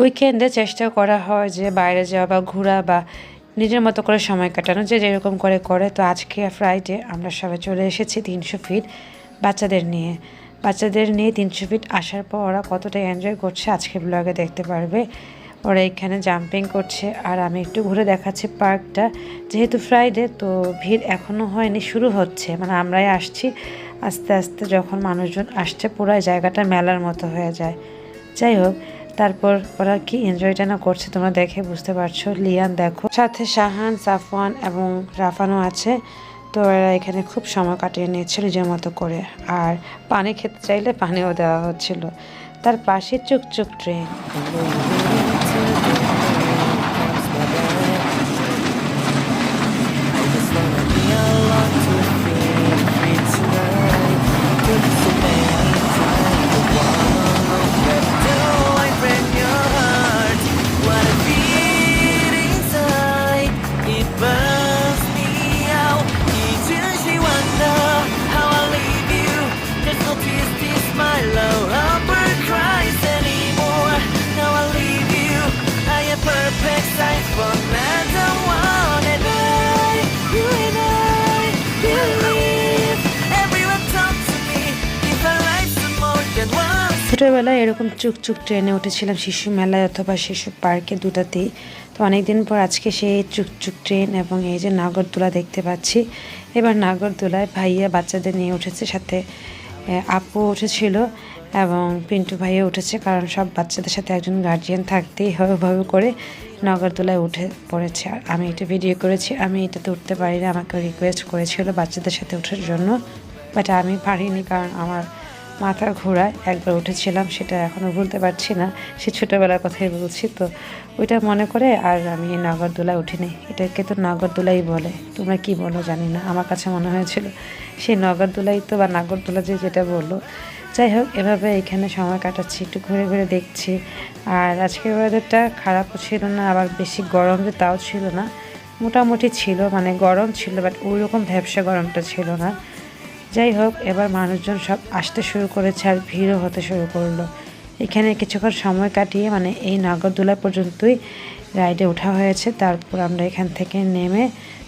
উইকেন্ডে চেষ্টা করা হয় যে বাইরে যাওয়া বা ঘোরা বা নিজের মতো করে সময় কাটানো, যে যেরকম করে করে। তো আজকে ফ্রাইডে আমরা সবাই চলে এসেছি তিনশো ফিট বাচ্চাদের নিয়ে। বাচ্চাদের নিয়ে তিনশো ফিট আসার পর ওরা কতটা এনজয় করছে আজকে ব্লগে দেখতে পারবে। ওরা এখানে জাম্পিং করছে। আর আমি একটু ঘুরে দেখাচ্ছি পার্কটা। যেহেতু ফ্রাইডে তো ভিড় এখনও হয়নি, শুরু হচ্ছে। মানে আমরাই আসছি। আস্তে আস্তে যখন মানুষজন আসছে পুরো জায়গাটা মেলার মতো হয়ে যায়। যাই হোক তারপর ওরা কি এনজয়টা না করছে তোমরা দেখে বুঝতে পারছ। লিয়ান দেখো। সাথে শাহান, সাফওয়ান এবং রাফানও আছে। তো ওরা এখানে খুব সময় কাটিয়ে নিয়েছে নিজের মতো করে। আর পানি খেতে চাইলে পানিও দেওয়া হচ্ছিল। তার পাশে চুকচুক ট্রেন। ছোটোবেলায় এরকম চুকচুক ট্রেনে উঠেছিলাম শিশু মেলায় অথবা শিশু পার্কে দুটাতেই। তো অনেকদিন পর আজকে সেই চুকচুক ট্রেন এবং এই যে নাগরদোলা দেখতে পাচ্ছি। এবার নাগরদোলায় ভাইয়া বাচ্চাদের নিয়ে উঠেছে, সাথে আপু উঠেছিল এবং পিন্টু ভাইয়া উঠেছে, কারণ সব বাচ্চাদের সাথে একজন গার্জিয়ান থাকতেই হবে ভাবে করে নগরদোলায় উঠে পড়েছে। আর আমি এটা ভিডিও করেছি, আমি এটাতে উঠতে পারি না আমাকে রিকোয়েস্ট করেছিল বাচ্চাদের সাথে ওঠার জন্য বাট আমি পারিনি কারণ আমার মাথা ঘোরায় একবার উঠেছিলাম, সেটা এখনও ভুলতে পারছি না। সে ছোটোবেলার কথাই বলছি তো। ওইটা মনে করে আর আমি এই নাগরদোলায় উঠিনি। এটাকে তো নগরদোলাই বলে। তোমরা কি বলো জানি না, আমার কাছে মনে হয়েছিল। সেই নগরদোলাই তো বা নাগরদোলা যে যেটা বলল। যাই হোক, এভাবে এখানে সময় কাটাচ্ছি, একটু ঘুরে ঘুরে দেখছি। আর আজকের ওয়েদারটা খারাপও ছিল না, আবার বেশি গরম যে তাও ছিল না। মোটামুটি ছিল মানে গরম ছিল বাট ওই রকম ভ্যাবসা গরমটা ছিল না। যাই হোক, এবার মানুষজন সব আসতে শুরু করেছে আর ভিড়ও হতে শুরু করল। এখানে কিছুক্ষণ সময় কাটিয়ে মানে এই নাগরদোলা পর্যন্তই রাইডে ওঠা হয়েছে। তারপর আমরা এখান থেকে নেমে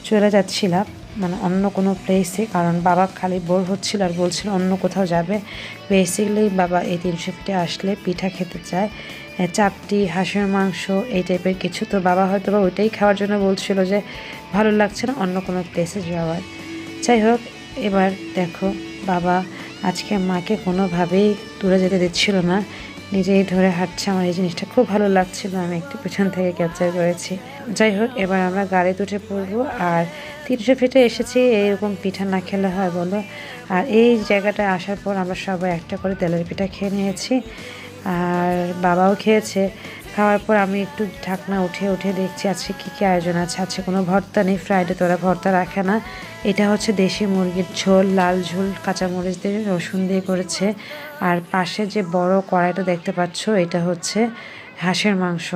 চলে যাচ্ছিলাম মানে অন্য কোনো প্লেসে কারণ বাবা খালি বোর হচ্ছিল আর বলছিল অন্য কোথাও যাবে। বেসিক্যালি বাবা এই তিনশো ফিটে আসলে পিঠা খেতে চায় চাপটি, হাঁসের মাংস এই টাইপের কিছু। তো বাবা হয়তো বা ওইটাই খাওয়ার জন্য বলছিল যে ভালো লাগছে না অন্য কোনো প্লেসে যাওয়ার। যাই হোক এবার দেখো, বাবা আজকে মাকে কোনোভাবেই দূরে যেতে দিচ্ছিল না। নিজেই ধরে হাঁটছে আমার এই জিনিসটা। খুব ভালো লাগছিল, আমি একটু পেছন থেকে ক্যাপচার করেছি। যাই হোক, এবার আমরা গাড়ি উঠে পড়ব আর তিনশো ফিটে এসেছি, এইরকম পিঠা না খেলে হয় বলো। আর এই জায়গাটায় আসার পর আমরা সবাই একটা করে তেলের পিঠা খেয়ে নিয়েছি। আর বাবাও খেয়েছে। খাওয়ার পর আমি একটু ঢাকনা উঠে উঠে দেখছি আজকে কী কী আয়োজন আছে। আজকে কোনো ভর্তা নেই ফ্রাইডে তোরা ভর্তা রাখে না। এটা হচ্ছে দেশি মুরগির ঝোল, লাল ঝোল, কাঁচামরিচ দিয়ে, রসুন দিয়ে করেছে। আর পাশে যে বড় কড়াইটা দেখতে পাচ্ছ, এটা হচ্ছে হাঁসের মাংস।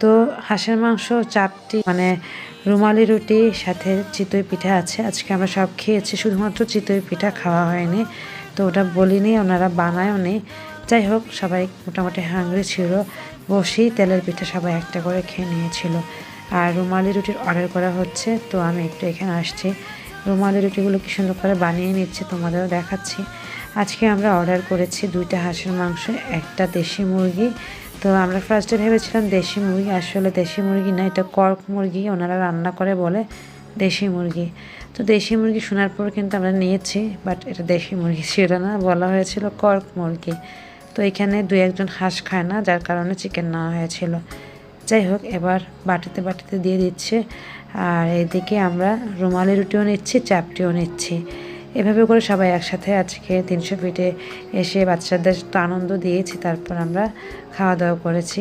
তো হাঁসের মাংস চাপটি মানে রুমালি রুটি, সাথে চিতই পিঠা আছে। আজকে আমরা সব খেয়েছি, শুধুমাত্র চিতই পিঠা খাওয়া হয়নি। তো ওটা বলিনি, ওনারা বানায়ও নি। যাই হোক সবাই মোটামুটি হাঙ্গরি ছিল। বসেই তেলের পিঠা সবাই একটা করে খেয়ে নিয়েছিল। আর রুমালি রুটির অর্ডার করা হচ্ছে, তো আমি একটু এখানে আসছি। রুমালি রুটিগুলো কি সুন্দর করে বানিয়ে নিচ্ছে, তোমাদেরও দেখাচ্ছি। আজকে আমরা অর্ডার করেছি দুইটা হাঁসের মাংস, একটা দেশি মুরগি। তো আমরা ফার্স্টে ভেবেছিলাম দেশি মুরগি, আসলে দেশি মুরগি না, এটা কর্ক মুরগি, ওনারা রান্না করে বলে দেশি মুরগি। তো দেশি মুরগি শোনার পর কিন্তু আমরা নিয়েছি বাট এটা দেশি মুরগি ছিল না, বলা হয়েছিল কর্ক মুরগি। তো এখানে দুই একজন হাঁস খায় না, যার কারণে চিকেন নেওয়া হয়েছিল। যাই হোক, এবার বাটিতে বাটিতে দিয়ে দিচ্ছে। আর এদিকে আমরা রুমালি রুটিও নিচ্ছি, চাপটিও নিচ্ছি। এভাবে করে সবাই একসাথে আজকে তিনশো ফিটে এসে বাচ্চাদের তো আনন্দ দিয়েছি। তারপর আমরা খাওয়া দাওয়া করেছি।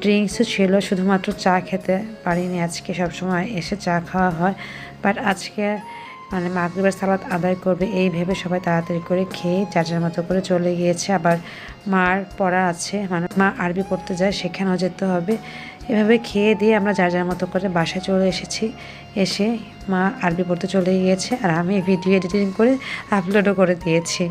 ড্রিঙ্কসও ছিল, শুধুমাত্র চা খেতে পারিনি আজকে। সবসময় এসে চা খাওয়া হয়। বাট আজকে মানে মাগরিবের সালাদ আদায় করবে এই ভেবে সবাই তাড়াতাড়ি করে খেয়ে যার মতো করে চলে গিয়েছে। আবার মার পড়া আছে মানে মা আরবি পড়তে যায়, সেখানেও যেতে হবে। এভাবে খেয়ে দিয়ে আমরা যার যার মতো করে বাসায় চলে এসেছি। এসে মা আরবি পড়তে চলে গিয়েছে আর আমি ভিডিও এডিটিং করে আপলোডও করে দিয়েছি।